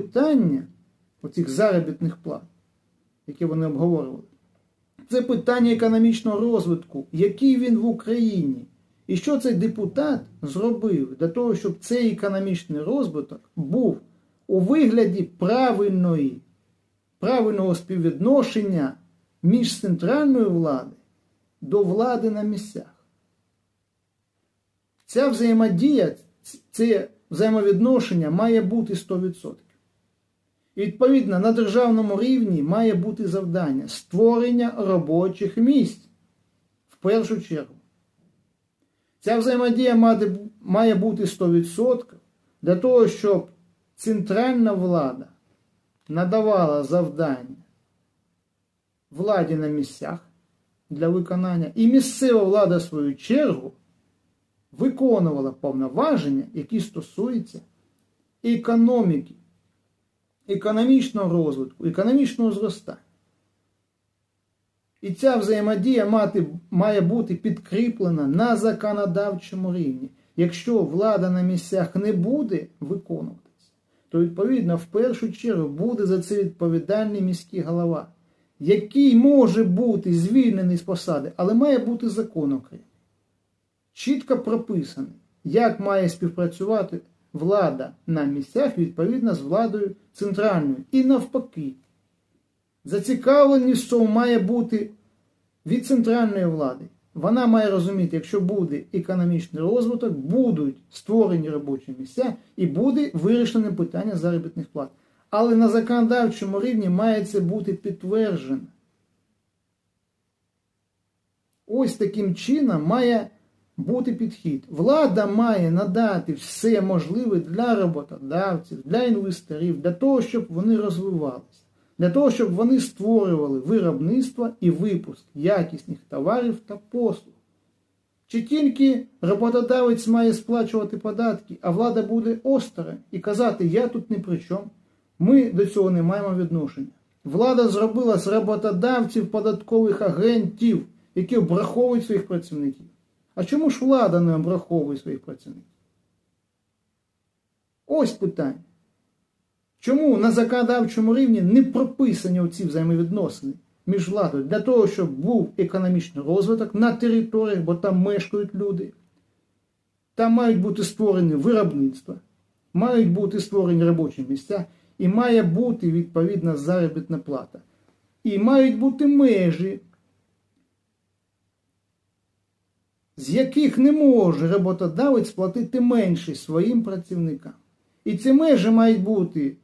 питання оцих заробітних плат, які вони обговорювали, це питання економічного розвитку, який він в Україні. І що цей депутат зробив для того, щоб цей економічний розвиток був у вигляді правильної, правильного співвідношення між центральною владою до влади на місцях. Ця взаємодія, це взаємовідношення має бути 100%. Відповідно на державному рівні має бути завдання створення робочих місць в першу чергу. Ця взаємодія має бути 100% для того, щоб центральна влада надавала завдання владі на місцях для виконання, і місцева влада, в свою чергу, виконувала повноваження, які стосуються економіки, економічного розвитку, економічного зростання. І ця взаємодія мати, має бути підкріплена на законодавчому рівні. Якщо влада на місцях не буде виконуватися, то відповідно в першу чергу буде за це відповідальний міський голова, який може бути звільнений з посади, але має бути закон окремий. Чітко прописаний, як має співпрацювати влада на місцях відповідно з владою центральною. І навпаки. Зацікавленість цьому має бути від центральної влади. Вона має розуміти, якщо буде економічний розвиток, будуть створені робочі місця і буде вирішене питання заробітних плат. Але на законодавчому рівні має це бути підтверджено. Ось таким чином має бути підхід. Влада має надати все можливе для роботодавців, для інвесторів, для того, щоб вони розвивалися, для того, щоб вони створювали виробництво і випуск якісних товарів та послуг. Чи тільки роботодавець має сплачувати податки, а влада буде осторонь і казати, я тут ні при чому. Ми до цього не маємо відношення. Влада зробила з роботодавців податкових агентів, які обраховують своїх працівників. А чому ж влада не обраховує своїх працівників? Ось питання. Чому на законодавчому рівні не прописані оці взаємовідносини між владою для того, щоб був економічний розвиток на територіях, бо там мешкають люди, там мають бути створені виробництва, мають бути створені робочі місця, і має бути відповідна заробітна плата. І мають бути межі, з яких не може роботодавець платити менше своїм працівникам. І ці межі мають бути